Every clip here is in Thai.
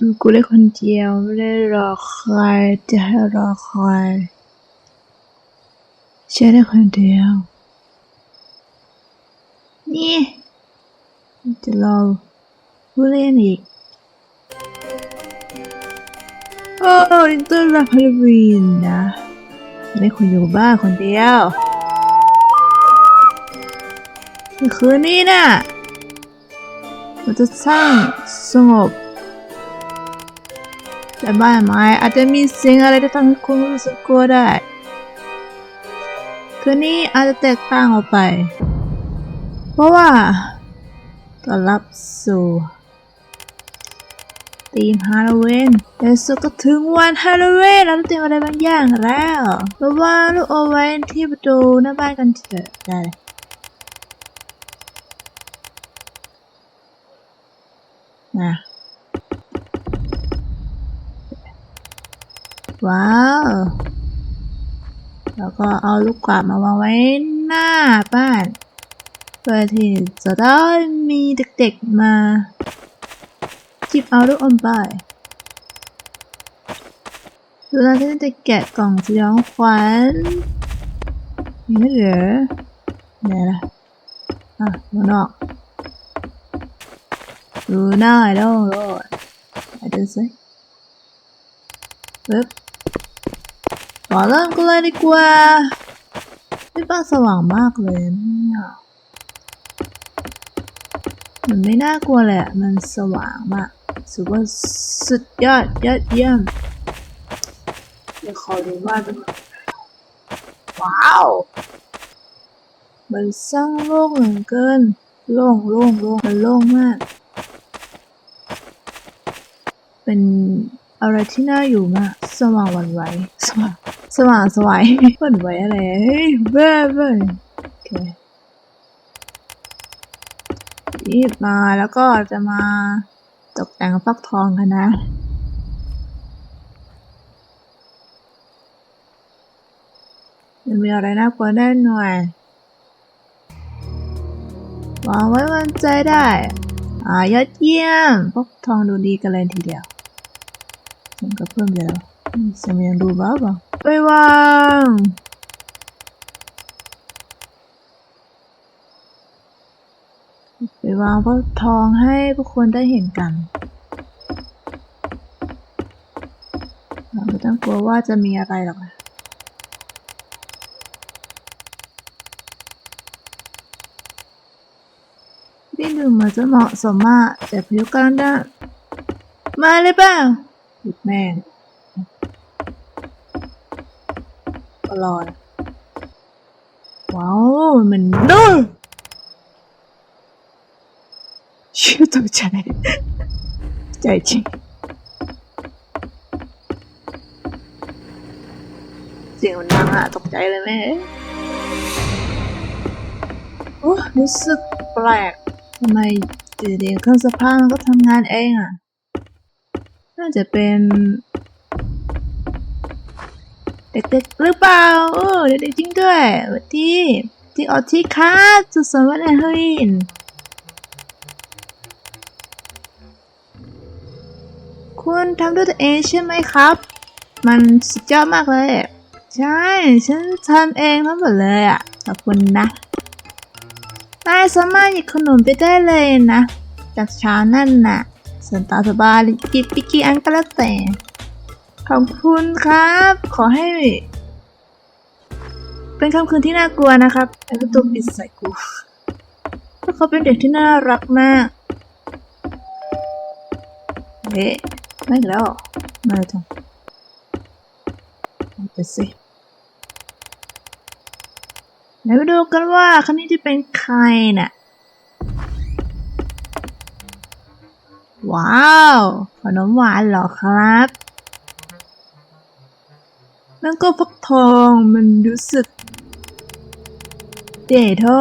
อยู่กูได้คนเดียวไม่ได้รอใครจะให้รอใครใช้ได้คนเดียว นี่ จะรอผู้เล่นอีก โอ้ยต้อนรับฮาโลวีนนะไม่ได้คนอยู่บ้านคนเดียวคืนนี้น่ะเราจะสร้างสงบ แต่บ้านไม้อาจจะมีเสียงอะไรที่ทำให้คุณรู้สึกกลัวได้ คืนนี้อาจจะแตกต่างออกไป เพราะว่าต้อนรับสู่ธีมฮาโลวีนแต่สุดก็ถึงวันฮาโลวีนเราต้องเตรียมอะไรบางอย่างแล้วมาวางลูกเอาไว้ที่ประตูหน้าบ้านกันเถอะได้เลยนะ ว้าว แล้วก็เอาลูกกวาดมาวางไว้หน้าบ้าน เพื่อที่จะได้มีเด็กๆมาจิบเอาลูกอมไปเวลาที่จะแกะกล่องสยองขวัญนี่เหรอไหนล่ะอะดูนอกดูหน้าไอ้โล่โล่ไปดูสิปึ๊บ ขอเริ่มกันเลยดีกว่าไม่บ้านสว่างมากเลยเนี่ยมันไม่น่ากลัวเละ มันสว่างมากสุดว่าสุดยอดยอดเยี่ยมเดี๋ยวขอดูว่าเป็นว้าว มันสร้างโล่งเหลือเกิน โล่งโล่งโล่งมันโล่งมาก เป็น อะไรที่น่าอยู่มากสว่างวันไหวสว่างสว่างสวายวันไหวอะไรเฮ้ยเบ้อเบ้อโอเครีบมาแล้วก็จะมาตกแต่งฟักทองกันนะมันมีอะไรน่ากลัวแน่หน่อยวางไว้วางใจได้ อ่ายอดเยี่ยมฟักทองดูดีกันเลยทีเดียว ฉันก็เพิ่มเดียวสมัยงดูบ้าบ้าไปวางไปวางฟักทองให้พวกคนได้เห็นกันเราไม่ต้องกลัวว่าจะมีอะไรหรอกนะนี่ดูเหมือนจะเหมาะสมมากแต่ผิวกางด้านมาเลยเปล่าุดแม่งก็รอนว้าว มันดูชื่อตกใจ ใจจริง เสียงมันดังอะตกใจเลยแม่โอ้รู้สึกแปลกทำไมอยู่ดีๆเครื่องซักผ้ามันก็ทำงานเองอะ น่าจะเป็นเด็กๆหรือเปล่าโอ้เด็กๆจริงด้วยสวัสดีที่ออที่ค่ะสุดสวัสดีเฮ้ยคุณทำด้วยตัวเองใช่ไหมครับ มันสุดยอดมากเลย ใช่ ฉันทำเองทั้งหมดเลยอะ ขอบคุณนะนายสามารถหยิบขนมไปได้เลยนะ จากชานั่นน่ะ ส่วนตาสบายหยิบไปกี่อันก็แล้วแต่ ขอบคุณครับ ขอให้ เป็นค่ำคืนที่น่ากลัวนะครับไอ้ประตูปิดใส่กูเพราะเขาเป็นเด็กที่น่ารักมากเฮ้ไม่แล้วมาเลยจังเอาไปสิไหนมาดูกันว่าคันนี้จะเป็นใครน่ะ ว้าว ขนมหวานเหรอครับ นั่นก็ฟักทองมันรู้สึกเจ๋ท่อ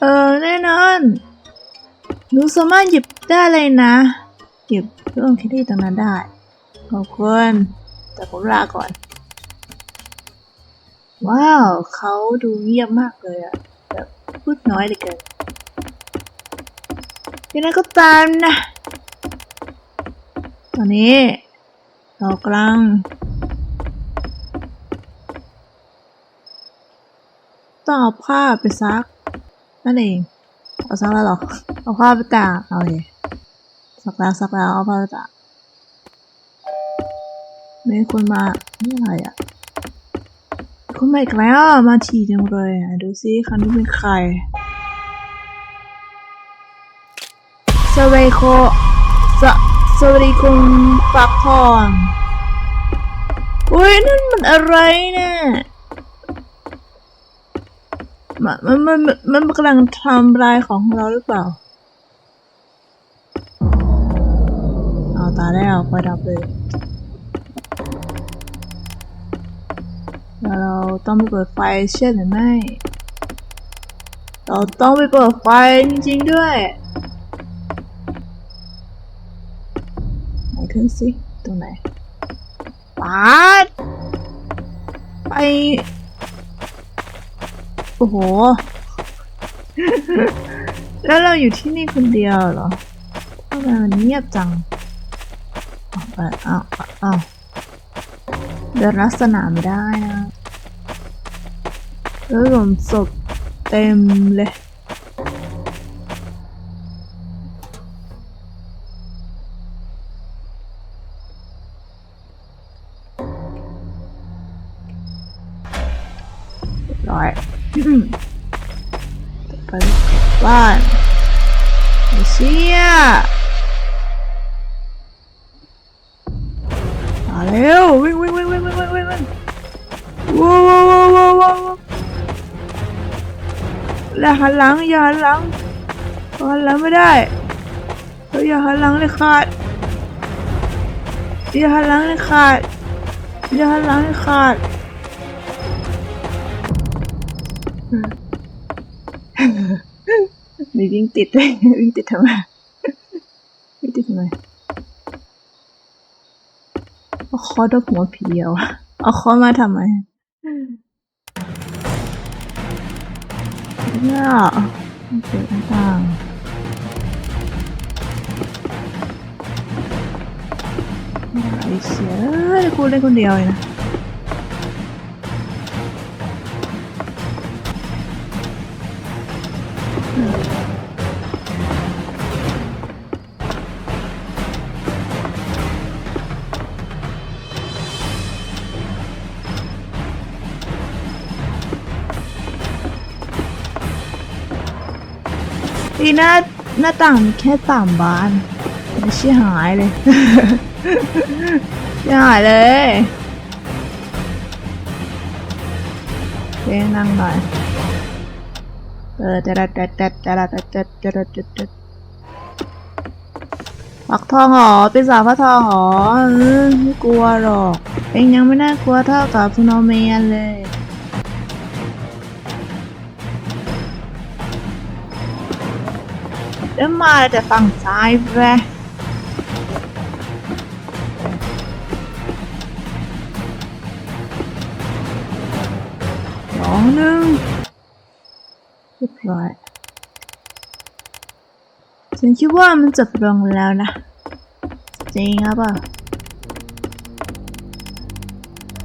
เออแน่นอนหนูสามารถหยิบได้เลยนะ เก็บเครื่องคิดที่ตรงนั้นได้ ขอบคุณ แต่ผมลาก่อน ว้าว เขาดูเงียบมากเลยอะแบบพูดน้อยเลยเกิน ยังไงก็ตามนะ ตอนนี้เรากำลังต้องเอาผ้าไปซัก นั่นเองเอาซักแล้วหรอ เอาผ้าไปตากเอาเลยซักแล้วซักแล้วเอาผ้าไปตากมีคนมา นี่อะไรอะ คนมาอีกแล้วอะมาทีจังเลยดูซิคันนี้เป็นใคร สวัสดีโคสสวัสดีคุณปักทองอุ้ยนั่นมันอะไรเนี่ยมันมันมันมันมันกำลังทำลายของเราหรือเปล่า เอาตายแล้วไฟดับเลยแล้วเราต้องไปเปิดไฟเช่นหรือไม่ เราต้องไปเปิดไฟจริงๆด้วยไหน ขึ้นสิตรงไหนปาดไป โอ้โห แล้วเราอยู่ที่นี่คนเดียวเหรอทำไมมันเงียบจังอ้าวอ้าวอ้าวเดินลักษณะไม่ได้นะแล้วหลุมศพเต็มเลย ร้อยไปบ้านไอ้เชี่ยมาเร็ววิ่งวิ่งวิ่งวิ่งวิ่งวิ่งวิ่งวิ่งว้าวว้าวว้าวว้าว้าวแล้วหันหลังอย่าหันหลังหันหลังไม่ได้เฮ้ยอย่าหันหลังเลยขาดอย่าหันหลังเลยขาดอย่าหันหลังเลยขาด มีวิ่งติดด้วยวิ่งติดทำไมวิ่งติดทำไมเอาคอดบหัวผีเอาเอาคอมาทำไมเนี่ยเปิดหน้าต่างไอ้เสียเอ้ยกูเล่นคนเดียวเลยนะ ดีหน้าหน้าต่างมีแค่สามบานไม่ใช่หายเลยไม่หายเลยเจ๊นั่งหน่อยเออแต่ละแต่แต่แต่ละแต่แต่แต่ละปักทองหอเป็นสาวพระทองหอออไม่กลัวหรอกเองยังไม่น่ากลัวเท่ากับซูโนเมียนเลย เดี๋ยวมาแต่ฝั่งซ้ายแฟะสองหนึ่งเรียบร้อยฉันคิดว่ามันจบลงแล้วนะ จริงครับอะ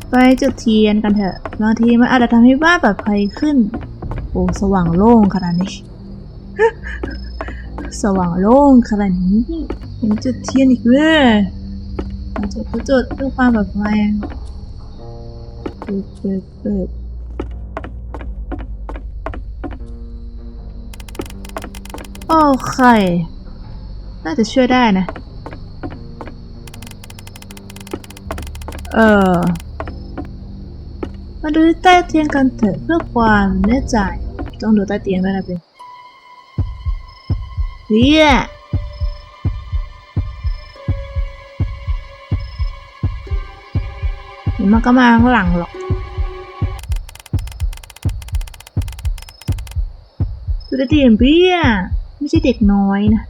ไปจุดเทียนกันเถอะบางทีมันอาจจะทำให้บ้านปลอดภัยขึ้น โอ้สว่างโล่งขนาดนี้ สว่างโล่งขนาดนี้ยังจุดเทียนอีกเลยมาจุดจุดเพื่อความปลอดภัยเปิดเปิดเปิดโอ้ไข่น่าจะช่วยได้นะ เออ มาดูใต้เตียงกันเถอะเพื่อความแน่ใจ ต้องดูใต้เตียงด้วยนะเป็น เฮียเดี๋ยวมันก็มาข้างหลังหรอกดูแต่เตียงเบี้ยไม่ใช่เด็กน้อยนะ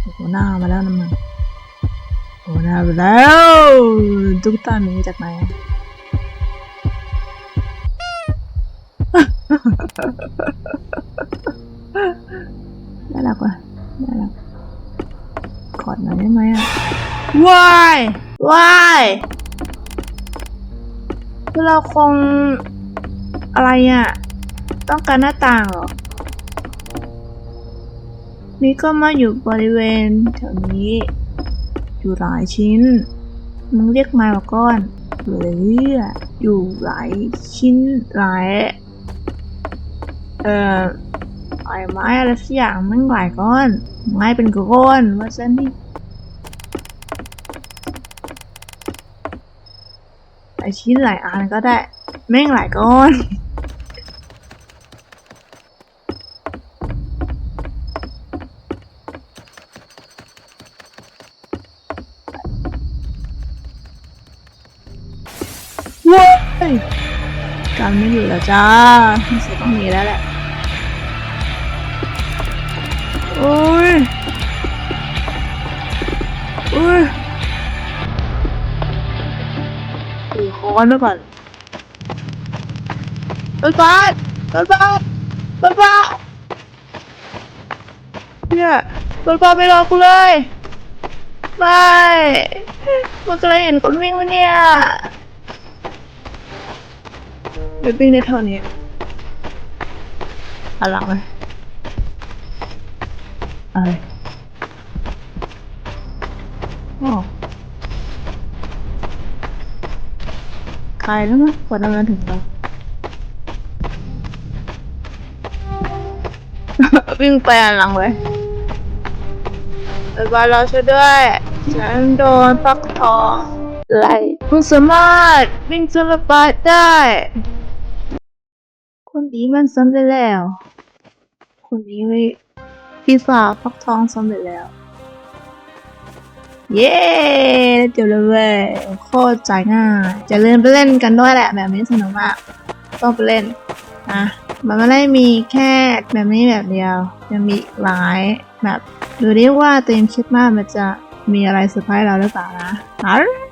โอ้โหหน้ามาแล้วนะมึงโอ้หหน้ามาแล้วตุ๊กตาหมีจากไหน อะน่ารักว่ะน่ารักว้ายว้ายคือเราคงอะไรอะ ต้องการหน้าต่างเหรอ นี่ก็มาอยู่บริเวณแถวนี้ อยู่หลายชิ้น มึงเรียกมามาก่อนเหลืออยู่หลายชิ้นหลาย เอ่อ ไอ้ไม้อะไรสักอย่างมึงหลายก้อน ไม้เป็นก้อนว่าซะนี่หลายชิ้นหลายอันก็ได้ แม่งหลายก้อนว้ายการไม่อยู่แล้วจ้าไม่ใช่ต้องมีแล้วแหละ อ้ยถือค้อนไว้ก่อนรถบัสรถบัสรถบัสเนี่ยรถบัสไม่รอกูเลยไม่มันก็เลยเห็นคนวิ่งมาเนี่ยไปปิ้งได้เท่านี้หันหลังเลยอะไร อ๋อใครแล้วมั้งกว่าจะมาถึงเราวิ่งไปหันหลังเลยไปบ้านเราช่วยด้วย ฉันโดนฟักทองไล่มึงสามารถวิ่งจนระบาดได้ คนนี้มันสำเร็จแล้ว คนนี้ไม่พิซซ่าฟักทองสำเร็จแล้ว เย้จบแล้วเว้ยโคตรใจง่าย จะเล่นไปเล่นกันด้วยแหละ แบบนี้สนุกมากต้องไปเล่นนะมันไม่ได้มีแค่แบบนี้แบบเดียวยังมีหลายแบบดูดิว่าเต็มคิดมากมันจะมีอะไรเซอร์ไพรส์เราหรือเปล่านะ